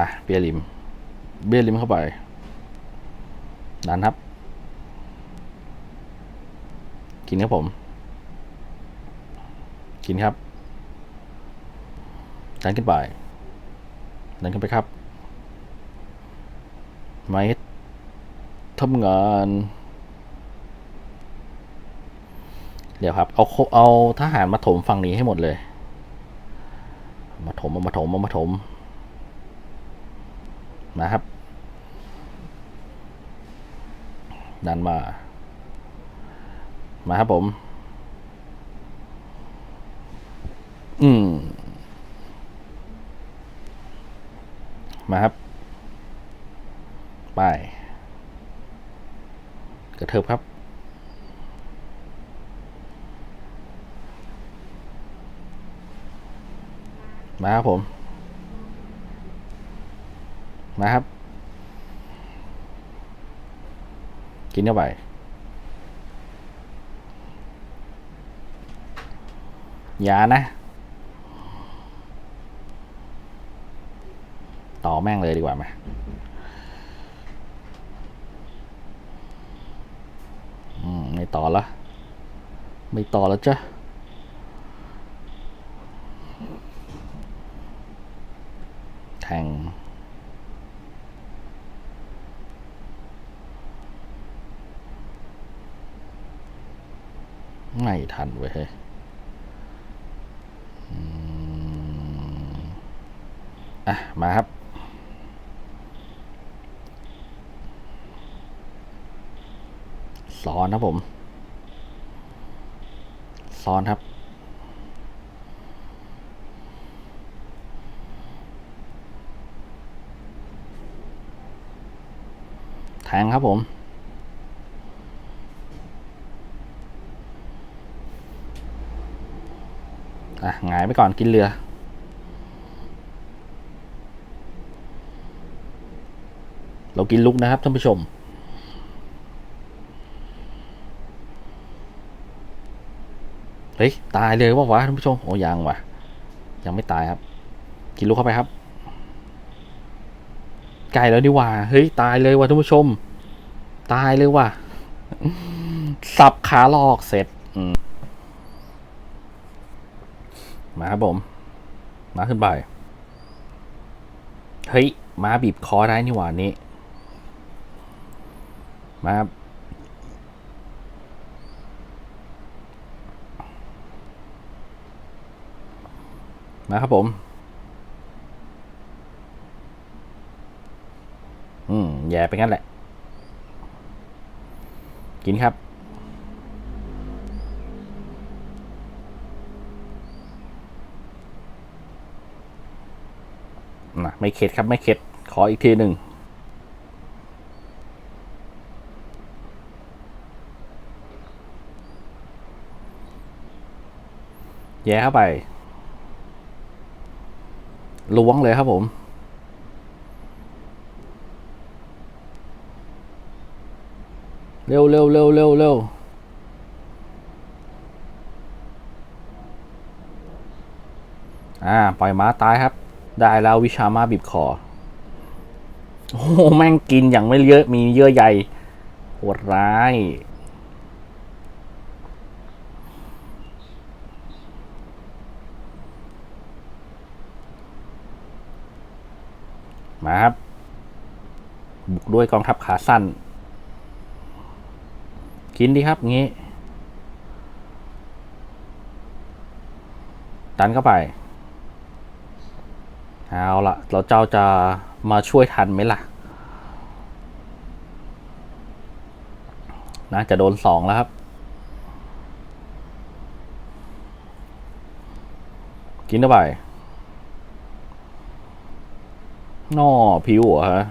ไปเบียร์ริม เบียร์ริมเข้าไปดันครับ กินครับผม กินครับดันขึ้นไปดันขึ้นไปครับ ไม้ทำงานเดี๋ยวครับ เอาเอาทหารมาถมฝั่งนี้ให้หมดเลย มาถมมาถมมาถม มาครับ ดันมา มาครับผม อืม มาครับ ไป กระเทิบครับมาครับผม มาครับ กินเข้าไปอย่านะ ต่อแม่งเลยดีกว่าไหมอืมไม่ต่อละไม่ต่อแล้วจ้ะ แทง ไม่ ทันเว้ยเฮ้ยอะ มาครับ ซ้อนครับผม ซ้อนครับแทงครับผม อะหงายไปก่อนกินเรือ เรากินลุกนะครับท่านผู้ชม เฮ้ย ตายเลยวะวะท่านผู้ชม โอ้ยังวะยังไม่ตายครับ กินลุกเข้าไปครับ ไก่แล้วดีว่า เฮ้ย ตายเลยวะท่านผู้ชม ตายเลยว่ะ สับขาหลอกเสร็จ อื มาครับผม มาขึ้นไป เฮ้ย มาบีบคอได้นี่หว่านี้ มาครับมาครับผม อืม แย่ไปงั้นแหละ กินครับ นะไม่เข็ดครับไม่เข็ดขออีกทีหนึ่งแย่เข้าไปล้วงเลยครับผม เร็วเร็วเร็วเร็วเร็วอ่า ปล่อยม้าตายครับ ได้แล้ววิชามาบีบคอ โอ้แม่งกินอย่างไม่เยอะมีเยื่อใยโหดร้ายมาครับ บุกด้วยกองทัพขาสั้น กินดีครับ งี้ดันเข้าไป เอาละเราเจ้าจะมาช่วยทันไหมล่ะน่าจะโดนสองแล้วครับ กินเข้าไปนอผิวเหรอฮะ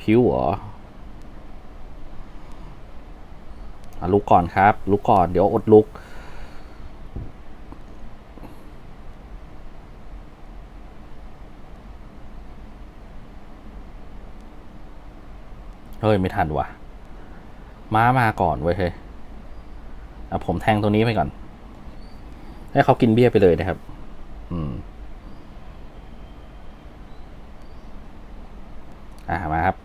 ผิวเหรออะลุกก่อนครับ ลุกก่อนเดี๋ยวอดลุก เฮ้ย ไม่ทันว่ะ ม้ามาก่อนเว้ยเฮ้ยอะผมแทงตัวนี้ไปก่อน ให้เขากินเบี้ยไปเลยนะครับ อืม อ่ามาครับ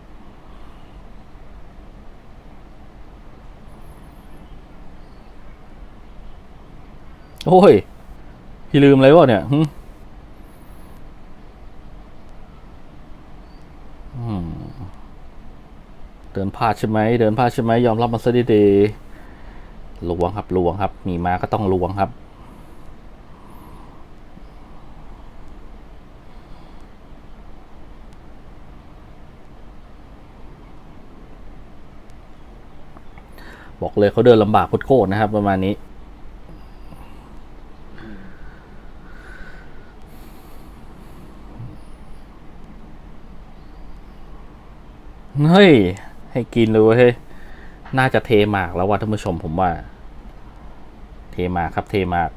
โอ้ยพี่ลืมอะไรวะเนี่ยหึอืมเดินพลาดใช่ไหมเดินพลาดใช่ไหมยอมรับมันซะดีๆลวงครับลวงครับ มีมาก็ต้องลวงครับบอกเลยเขาเดินลำบากโคตรนะครับ ประมาณนี้ เฮ้ย ให้กินเลยเว้ยเฮ้ยน่าจะเทหมากแล้วว่าท่านผู้ชมผมว่า เทหมากครับเทหมาก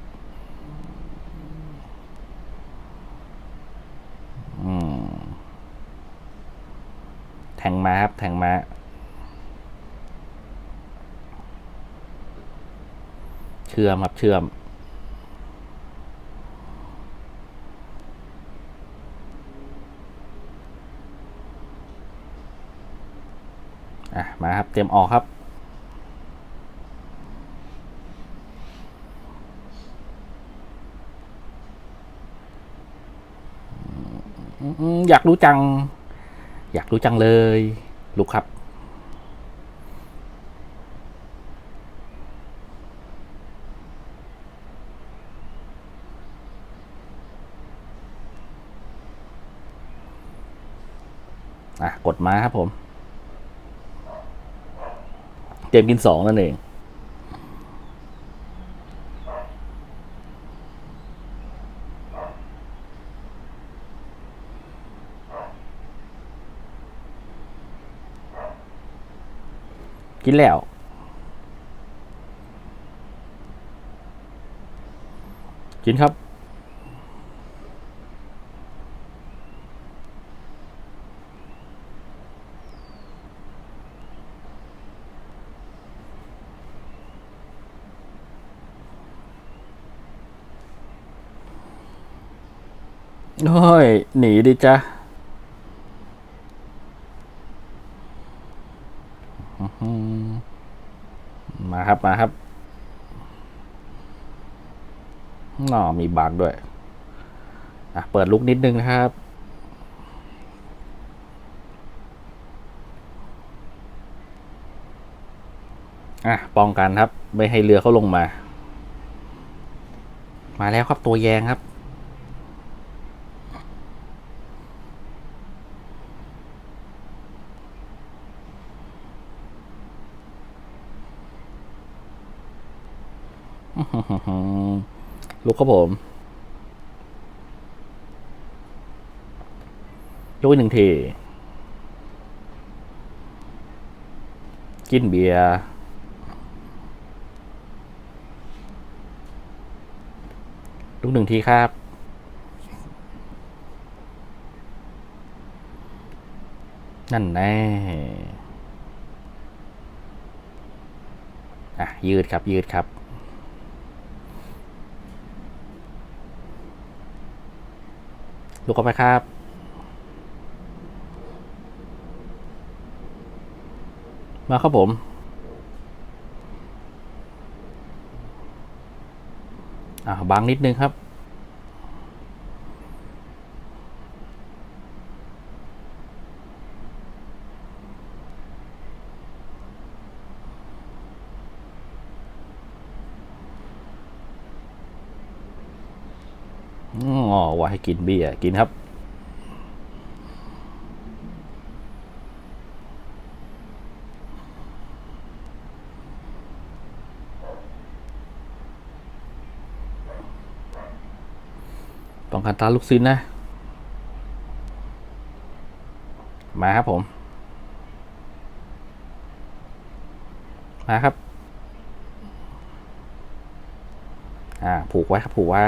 อืม แทงมาครับ แทงมาเชื่อมครับเชื่อม อะ มาครับ เตรียมออกครับอยากรู้จัง อยากรู้จังเลย ลูกครับ อะ กดมาครับผม เต็มกินสองนั่นเอง กินแล้วกินครับ โอ้ย หนีดิจ้ะมาครับ มาครับน่อมีบากด้วยอะเปิดลุกนิดนึงนะครับอะป้องกันครับ ไม่ให้เรือเขาลงมา มาแล้วครับตัวแยงครับ ลุกครับผมยกอีกหนึ่งทีกินเบียร์ลุกหนึ่งทีครับ นั่นแน่อะยืดครับยืดครับ ดูกเข้าไปครับมาครับผม อ่าบางนิดนึงครับ อ๋อว่าให้กินเบียร์กินครับ ต้องการตาลูกซินนะ มาครับผม มาครับ อ่า ผูกไว้ครับ ผูกไว้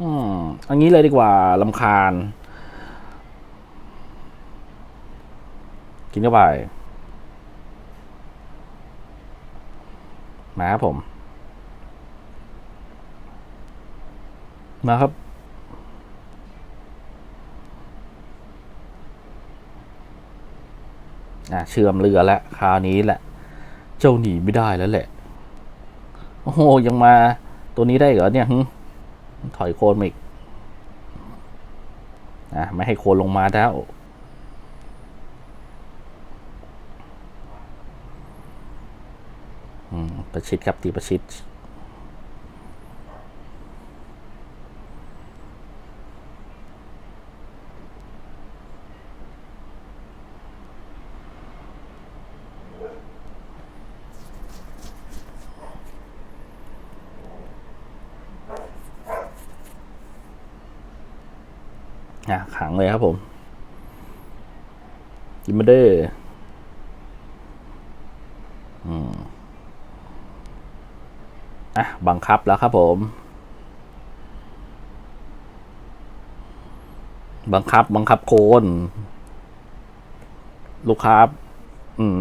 อืมอันนี้เลยดีกว่าลำคาญ กินเข้าไปมาครับผม มาครับ อะเชื่อมเรือแล้วคราวนี้แหละ เจ้าหนีไม่ได้แล้วแหละ โอ้โหยังมาตัวนี้ได้เหรอเนี่ยหึ ถอยโคนมาอีกนะไม่ให้โคนลงมาแล้วประชิดครับตีประชิด อะขังเลยครับผมกินมาเด้ออืมอะบังคับแล้วครับผม บังคับบังคับโคนลูกค้า อืม